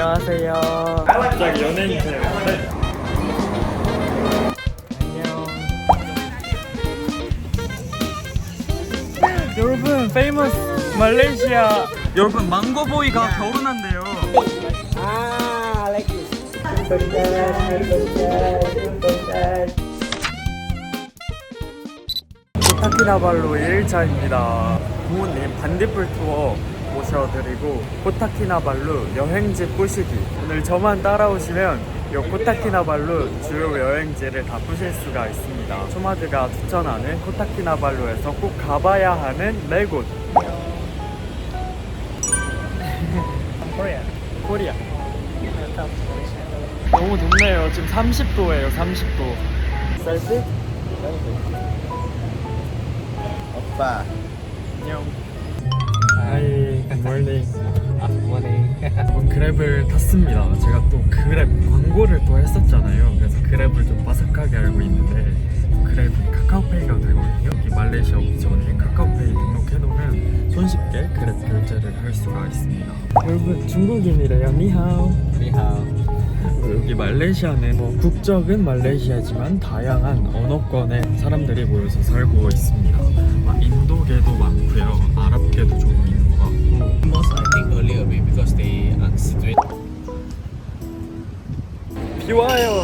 안녕하세요. 갑자기 연예인 되는데. 안녕. 여러분, 페이머스 말레이시아. 여러분, 망고보이가 결혼한대요. I like this. Super sad. 코타키나발루 1일차입니다. 부모님 반딧불 투어 모셔드리고 코타키나발루 여행지 뿌시기 오늘 저만 따라오시면 이 코타키나발루 주요 여행지를 다 뿌실 수가 있습니다. 초마드가 추천하는 코타키나발루에서 꼭 가봐야 하는 네 곳. 코리아. 코리아. 너무 덥네요. 지금 30도예요. 30도. 셀피? Opa. 안녕. 하이, 굿모닝. Morning. 이번 그랩을 탔습니다. 제가 또 그랩 광고를 또 했었잖아요. 그래서 그랩을 좀 바삭하게 알고 있는데 그랩이 카카오페이가 되거든요. 여기 말레이시아 전에 카카오페이 등록해놓으면 손쉽게 그랩 결제를 할 수가 있습니다. 여러분 중국인이래요. 니하오. Ni hao. 여기 말레이시아는 뭐 국적은 말레이시아지만 다양한 언어권의 사람들이 모여서 살고 있습니다. 비 와요.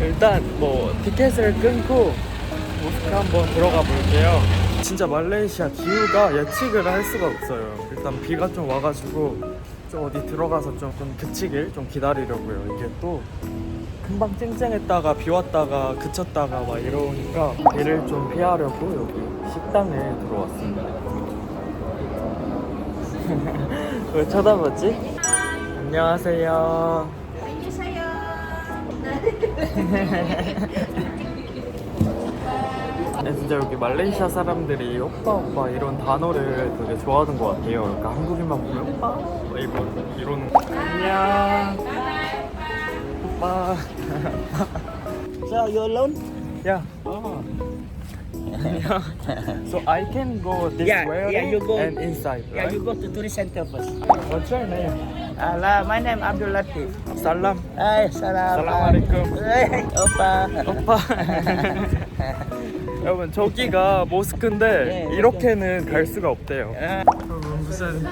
일단 뭐 티켓을 끊고 모스크 한번 들어가 볼게요. 진짜 말레이시아 기후가 예측을 할 수가 없어요. 일단 비가 좀 와가지고 좀 어디 들어가서 좀, 좀 그치길 좀 기다리려고요. 이게 또 금방 쨍쨍했다가 비 왔다가 그쳤다가 막 이러니까 비를 좀 피하려고 여기 식당에 들어왔습니다. 왜 쳐다보지? 안녕하세요. 네, 진짜 여기 말레이시아 사람들이 오빠 오빠 이런 단어를 되게 좋아하는 것 같아요. 그러니까 한국인만 보면 오빠 뭐 이런 이런 안녕 오빠 So you alone? 야 Oh. 안녕. So I can go this Yeah, way yeah, you go. and inside. Yeah, Right? you go to tourist center first. What's your name? Hello, my name Abdul Latif. 살람. Hi, salam. Assalamualaikum. Hey, Opa. 오빠. 여러분 저기가 모스크인데 네, 이렇게는 갈 수가 없대요. Ah, 여러분 무슨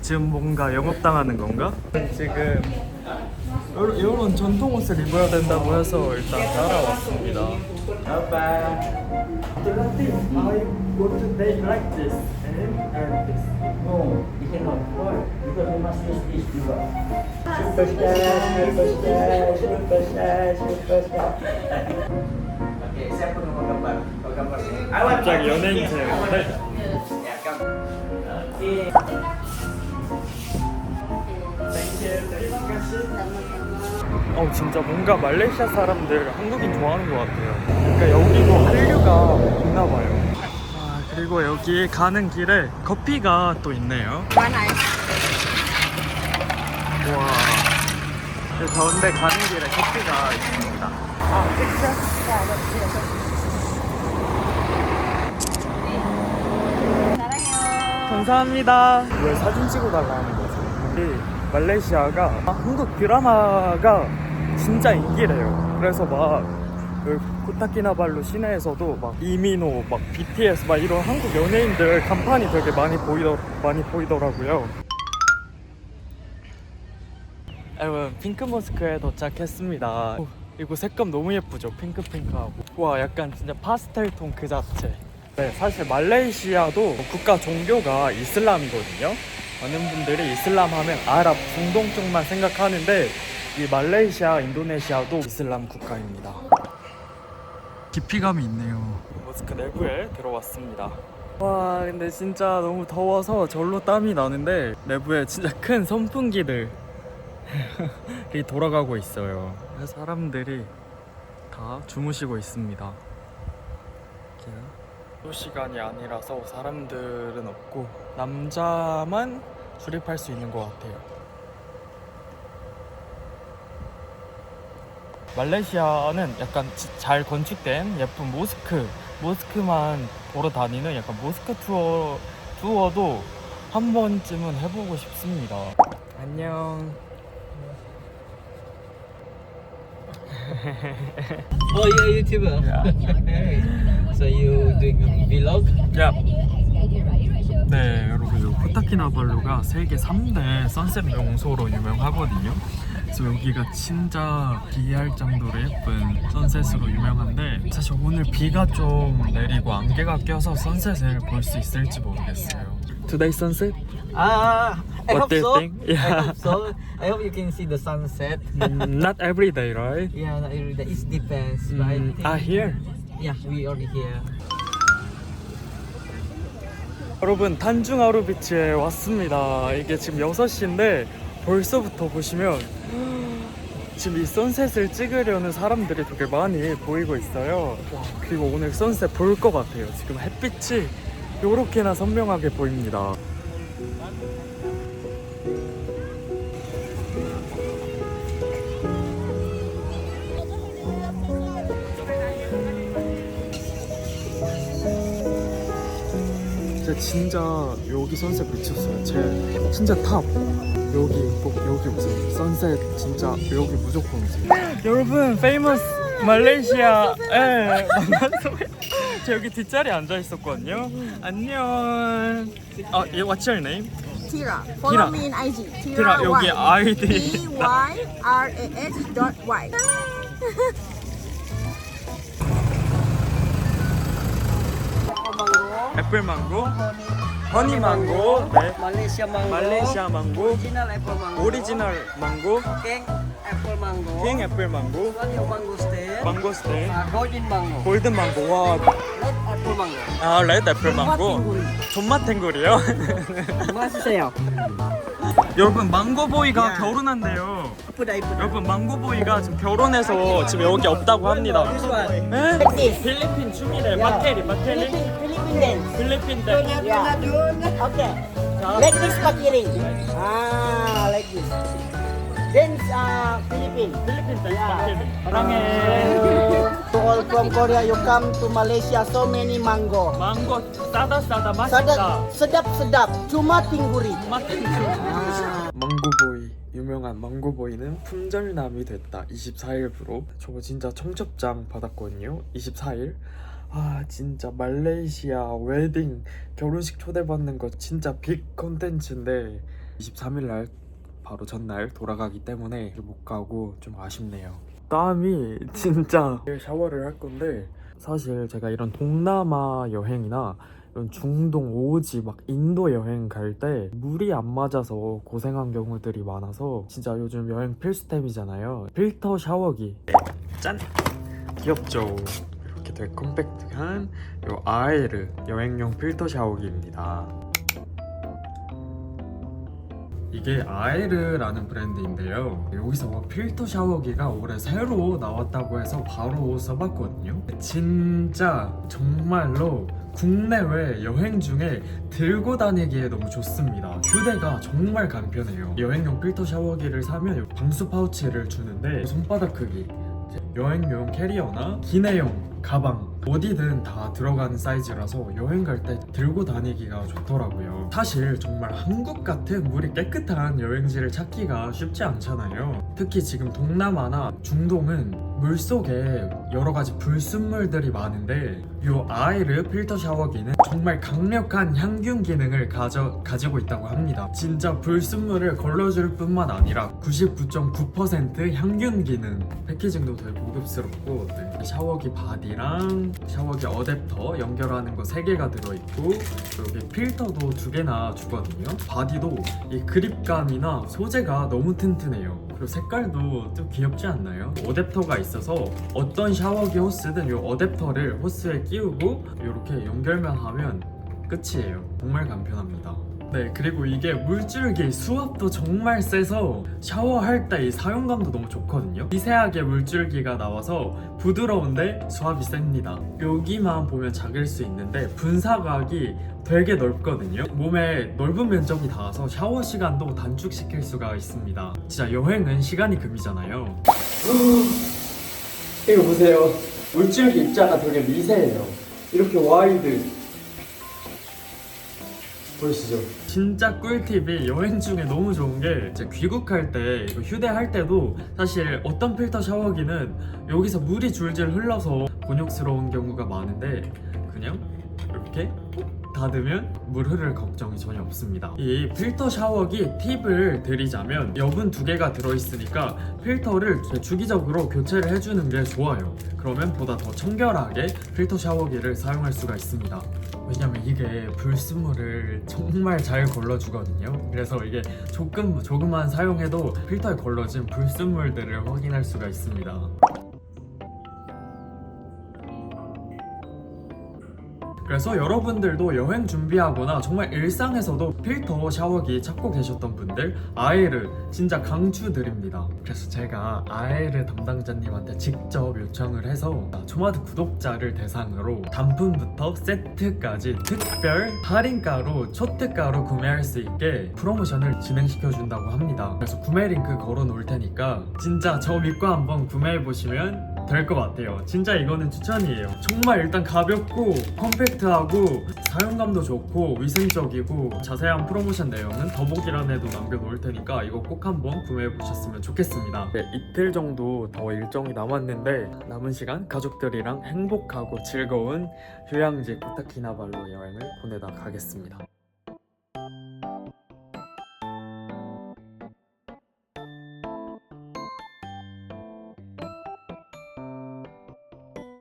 지금 뭔가 영업당하는 건가? 지금 이런, 전통 옷을 입어야 된다고 해서 일단 따라왔습니다. Opa. I want to take like this and, and this. No, you cannot. Why? Because you must use this juga. Super star, super star, super star, super star. Okay, siapa yang mau gambar? Mau gambar sini. 갑자기 연예인 되는데 Ya, kamu. Okay. 어 진짜 뭔가 말레이시아 사람들 한국인 좋아하는 것 같아요. 그러니까 여기도 한류가 있나 봐요. 아 그리고 여기 가는 길에 커피가 또 있네요. 와. 그 가운데 가는 길에 커피가 있습니다. 아? 감사합니다. 왜 사진 찍어 달라는 거지? 우리 말레이시아가 한국 드라마가 진짜 인기래요. 그래서 막그 코타키나발루 시내에서도 막 이민호, 막 BTS 막 이런 한국 연예인들 간판이 되게 많이 보이더 많이 보이더라고요. 여러분 핑크 모스크에 도착했습니다. 오, 이거 색감 너무 예쁘죠? 핑크핑크하고. 와 약간 진짜 파스텔 톤 그 자체. 네, 사실 말레이시아도 국가 종교가 이슬람이거든요. 많은 분들이 이슬람 하면 아랍, 중동 쪽만 생각하는데 이 말레이시아, 인도네시아도 이슬람 국가입니다. 깊이감이 있네요. 모스크 내부에 들어왔습니다. 와, 근데 진짜 너무 더워서 절로 땀이 나는데 내부에 진짜 큰 선풍기들 이 돌아가고 있어요. 사람들이 다 주무시고 있습니다. 이 시간이 아니라서 사람들은 없고 남자만 출입할 수 있는 것 같아요. 말레이시아는 약간 지- 잘 건축된 예쁜 모스크, 모스크만 보러 다니는 약간 모스크 투어 투어도 한 번쯤은 해보고 싶습니다. 안녕. Oh, you're a YouTuber. So you doing a vlog? 야. 네, 여러분 이 코타키나발루가 세계 3대 선셋 명소로 유명하거든요. 그래서 여기가 진짜 기이할 정도로 예쁜 선셋으로 유명한데 사실 오늘 비가 좀 내리고 안개가 껴서 선셋을 볼 수 있을지 모르겠어요. Today sunset? Ah, I What hope do you so. think? I Yeah. hope so. I hope you can see the sunset. Mm, not every day, right? yeah, not every day. It depends. but I Mm, think- ah, here. Yeah, we already here. 여러분 단중하루 비치에 왔습니다. 이게 지금 6시인데 벌써부터 보시면 지금 이 선셋을 찍으려는 사람들이 되게 많이 보이고 있어요. 그리고 오늘 선셋 볼 것 같아요. 지금 햇빛이 이렇게나 선명하게 보입니다. 진짜 진짜 여기 선셋 미쳤어요. 제 진짜 탑 여기 꼭 여기 오세요. 선셋 진짜 여기 무조건 오세요. 여러분 페이머스 말레이시아 예 만났어요. 저 여기 뒷자리 에 앉아 있었거든요. 안녕. 아, 예, what's your name? Tira. Follow Tira. me in IG. Tira, Tira 여기 Y. 아이디. T Y R A H dot Y. 애플 망고, 허니 망고, 네. Malaysia mango. 말레이시아 망고, Original apple mango. 오리지널 망고, King apple mango. 킹 애플 망고, Vanilla mango stain. 망고 스테인, Uh, golden mango. 골든 망고. 와, Red apple mango. 아 레드 애플 망고. 존맛 탱글이요? Masih 여러분 망고보이가 야. 결혼한대요. Dah ibu? 여러분 망고보이가 지금 결혼해서 지금 여기 없다고 합니다. This. 필리핀 춤이래. 바테리, 바테리. Philippine dance. 필리핀 때. Yeah. Okay. Like this pakiring. Ah, like this. Dance uh, Philippine. 필리핀 때 바테리. 사랑해. To all from Korea, you come to Malaysia, so many mango. 망고 싸다 싸다 맛있다. Sedap, sedap, sedap. Cuma tingguri. 맛 Ah. 망고보이 유명한 망고보이는 품절남이 됐다 24일부로 저거 진짜 청첩장 받았거든요 24일 아 진짜 말레이시아 웨딩 결혼식 초대받는 거 진짜 빅 컨텐츠인데 23일 날 바로 전날 돌아가기 때문에 못 가고 좀 아쉽네요. 땀이 진짜. 샤워를 할 건데 사실 제가 이런 동남아 여행이나 이런 중동 오지 막 인도 여행 갈 때 물이 안 맞아서 고생한 경우들이 많아서 진짜 요즘 여행 필수템이잖아요. 필터 샤워기. 짠! 귀엽죠 이렇게 되게 컴팩트한 요 아에르 여행용 필터 샤워기입니다 이게 아에르라는 브랜드인데요. 여기서 필터 샤워기가 올해 새로 나왔다고 해서 바로 써봤거든요. 진짜 정말로 국내외 여행 중에 들고 다니기에 너무 좋습니다. 휴대가 정말 간편해요. 여행용 필터 샤워기를 사면 방수 파우치를 주는데 손바닥 크기 여행용 캐리어나 기내용 가방 어디든 다 들어가는 사이즈라서 여행 갈 때 들고 다니기가 좋더라고요. 사실 정말 한국 같은 물이 깨끗한 여행지를 찾기가 쉽지 않잖아요. 특히 지금 동남아나 중동은 물 속에 여러 가지 불순물들이 많은데 이 아이르 필터 샤워기는 정말 강력한 향균 기능을 가져, 가지고 있다고 합니다. 진짜 불순물을 걸러줄 뿐만 아니라 99.9% 향균 기능 패키징도 되게 고급스럽고 네. 샤워기 바디랑 샤워기 어댑터 연결하는 거 3개가 들어있고 여기 필터도 2개나 주거든요. 바디도 이 그립감이나 소재가 너무 튼튼해요. 그리고 색깔도 좀 귀엽지 않나요? 어댑터가 있어서 어떤 샤워기 호스든 이 어댑터를 호스에 끼우고 이렇게 연결만 하면 끝이에요. 정말 간편합니다. 네, 그리고 이게 물줄기 수압도 정말 세서 샤워할 때 이 사용감도 너무 좋거든요. 미세하게 물줄기가 나와서 부드러운데 수압이 셉니다. 여기만 보면 작을 수 있는데 분사각이 되게 넓거든요. 몸에 넓은 면적이 닿아서 샤워 시간도 단축시킬 수가 있습니다. 진짜 여행은 시간이 금이잖아요. 이거 보세요. 물줄기 입자가 되게 미세해요. 이렇게 와이드. 보이시죠? 진짜 꿀팁이 여행 중에 너무 좋은 게 이제 귀국할 때 이거 휴대할 때도 사실 어떤 필터 샤워기는 여기서 물이 줄줄 흘러서 곤욕스러운 경우가 많은데 그냥 이렇게 꼭 닫으면 물 흐를 걱정이 전혀 없습니다. 이 필터 샤워기 팁을 드리자면 여분 두 개가 들어있으니까 필터를 주기적으로 교체를 해주는 게 좋아요. 그러면 보다 더 청결하게 필터 샤워기를 사용할 수가 있습니다. 왜냐면 이게 불순물을 정말 잘 걸러주거든요. 그래서 이게 조금 조금만 사용해도 필터에 걸러진 불순물들을 확인할 수가 있습니다. 그래서 여러분들도 여행 준비하거나 정말 일상에서도 필터 샤워기 찾고 계셨던 분들 아에르 진짜 강추드립니다. 그래서 제가 아에르 담당자님한테 직접 요청을 해서 조마드 구독자를 대상으로 단품부터 세트까지 특별 할인가로 초특가로 구매할 수 있게 프로모션을 진행시켜 준다고 합니다. 그래서 구매 링크 걸어 놓을 테니까 진짜 저 믿고 한번 구매해 보시면 될 것 같아요. 진짜 이거는 추천이에요. 정말 일단 가볍고 컴팩트하고 사용감도 좋고 위생적이고 자세한 프로모션 내용은 더보기란에도 남겨놓을 테니까 이거 꼭 한번 구매해 보셨으면 좋겠습니다. 네, 이틀 정도 더 일정이 남았는데 남은 시간 가족들이랑 행복하고 즐거운 휴양지 코타키나발루 여행을 보내다 가겠습니다.